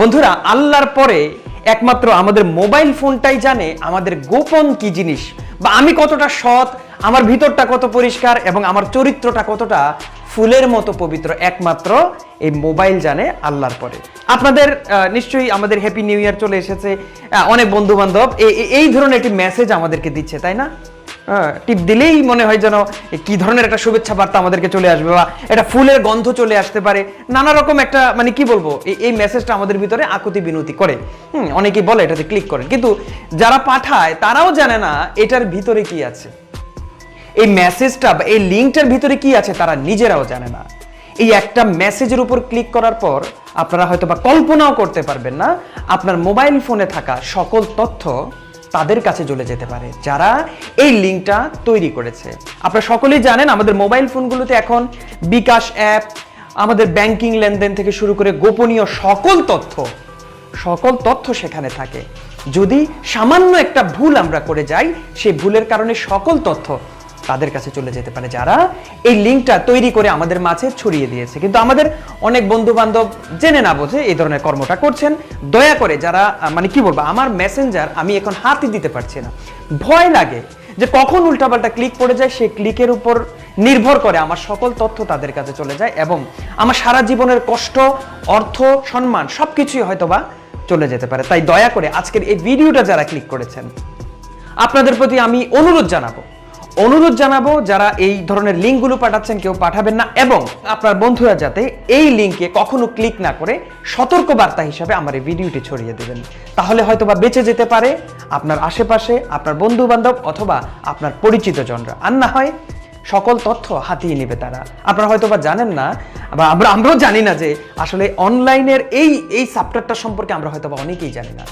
বন্ধুরা, আল্লাহর পরে একমাত্র আমাদের মোবাইল ফোনটাই জানে আমাদের গোপন কি জিনিস বা আমি কতটা সৎ, আমার ভিতরটা কত পরিষ্কার এবং আমার চরিত্রটা কতটা ফুলের মতো পবিত্র। একমাত্র এই মোবাইল জানে আল্লাহর পরে। আপনাদের নিশ্চয়ই আমাদের হ্যাপি নিউ ইয়ার চলে এসেছে। অনেক বন্ধু বান্ধব এই ধরনের একটি মেসেজ আমাদেরকে দিচ্ছে, তাই না? টিপ দিলেই মনে হয় যেন কি ধরনের একটা শুভেচ্ছা বার্তা আমাদেরকে চলে আসবে বা এটা ফুলের গন্ধ চলে আসতে পারে। নানা রকম একটা মানে কি বলব এই মেসেজটা আমাদের ভিতরে আকুতি বিনতি করে। হুম, অনেকেই বলে এটাতে ক্লিক করেন। কিন্তু যারা পাঠায়, তারাও জানে না এটার ভিতরে কি আছে। এই মেসেজটা বা এই লিঙ্কটার ভিতরে কি আছে, তারা নিজেরাও জানে না। এই একটা মেসেজের উপর ক্লিক করার পর আপনারা হয়তো বা কল্পনাও করতে পারবেন না। আপনার মোবাইল ফোনে থাকা সকল তথ্য তাদের কাছে চলে যেতে পারে, যারা এই লিঙ্কটা তৈরি করেছে। আপনারা সকলেই জানেন, আমাদের মোবাইল ফোনগুলোতে এখন বিকাশ অ্যাপ, আমাদের ব্যাংকিং লেনদেন থেকে শুরু করে গোপনীয় সকল তথ্য সকল তথ্য সেখানে থাকে। যদি সামান্য একটা ভুল আমরা করে যাই, সেই ভুলের কারণে সকল তথ্য তাদের কাছে চলে যেতে পারে যারা এই লিঙ্কটা তৈরি করে আমাদের মাঝে ছড়িয়ে দিয়েছে। কিন্তু আমাদের অনেক বন্ধু বান্ধব জেনে না বোঝে এই ধরনের কর্মটা করছেন। দয়া করে যারা মানে কি বলব, আমার মেসেঞ্জার আমি এখন হাতই দিতে পারছি না। ভয় লাগে যে কখন উল্টাপাল্টা ক্লিক পড়ে যায়, সেই ক্লিকের উপর নির্ভর করে আমার সকল তথ্য তাদের কাছে চলে যায় এবং আমার সারা জীবনের কষ্ট, অর্থ, সম্মান সব সবকিছুই হয়তোবা চলে যেতে পারে। তাই দয়া করে আজকের এই ভিডিওটা যারা ক্লিক করেছেন, আপনাদের প্রতি আমি অনুরোধ জানাব অনুরোধ জানাব, যারা এই ধরনের লিঙ্কগুলো পাঠাচ্ছেন, কেউ পাঠাবেন না। এবং আপনার বন্ধুরা যাতে এই লিঙ্কে কখনো ক্লিক না করে সতর্ক বার্তা হিসাবে আমার এই ভিডিওটি ছড়িয়ে দেবেন। তাহলে হয়তো বা বেঁচে যেতে পারে আপনার আশেপাশে, আপনার বন্ধু বান্ধব অথবা আপনার পরিচিত জনরা আর না হয় সকল তথ্য হাতিয়ে নেবে তারা। আপনারা হয়তো বা জানেন না, বা আমরা আমরাও জানি না যে আসলে অনলাইনের এই এই সাবটারটা সম্পর্কে আমরা হয়তো বা অনেকেই জানি না।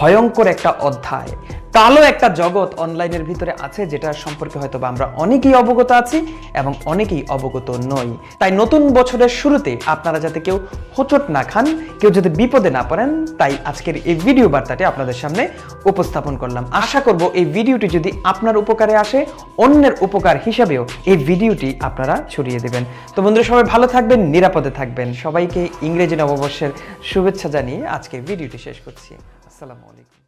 ভয়ঙ্কর একটা অধ্যায়। কালো একটা জগৎ অনলাইনের ভিতরে আছে যেটা সম্পর্কে হয়তো বা আমরা অনেকেই অবগত আছি এবং অনেকেই অবগত নই। তাই নতুন বছরের শুরুতে আপনারা যাতে কেউ হোঁচট না খান, কেউ যাতে বিপদে না পড়েন, তাই আজকের এই ভিডিও বার্তাটি আপনাদের সামনে উপস্থাপন করলাম। আশা করব এই ভিডিওটি যদি আপনার উপকারে আসে, অন্যের উপকার হিসাবেও এই ভিডিওটি আপনারা ছড়িয়ে দেবেন। তো বন্ধুরা, সবাই ভালো থাকবেন, নিরাপদে থাকবেন। সবাইকে ইংরেজি নববর্ষের শুভেচ্ছা জানিয়ে আজকের ভিডিওটি শেষ করছি। আসসালামু আলাইকুম।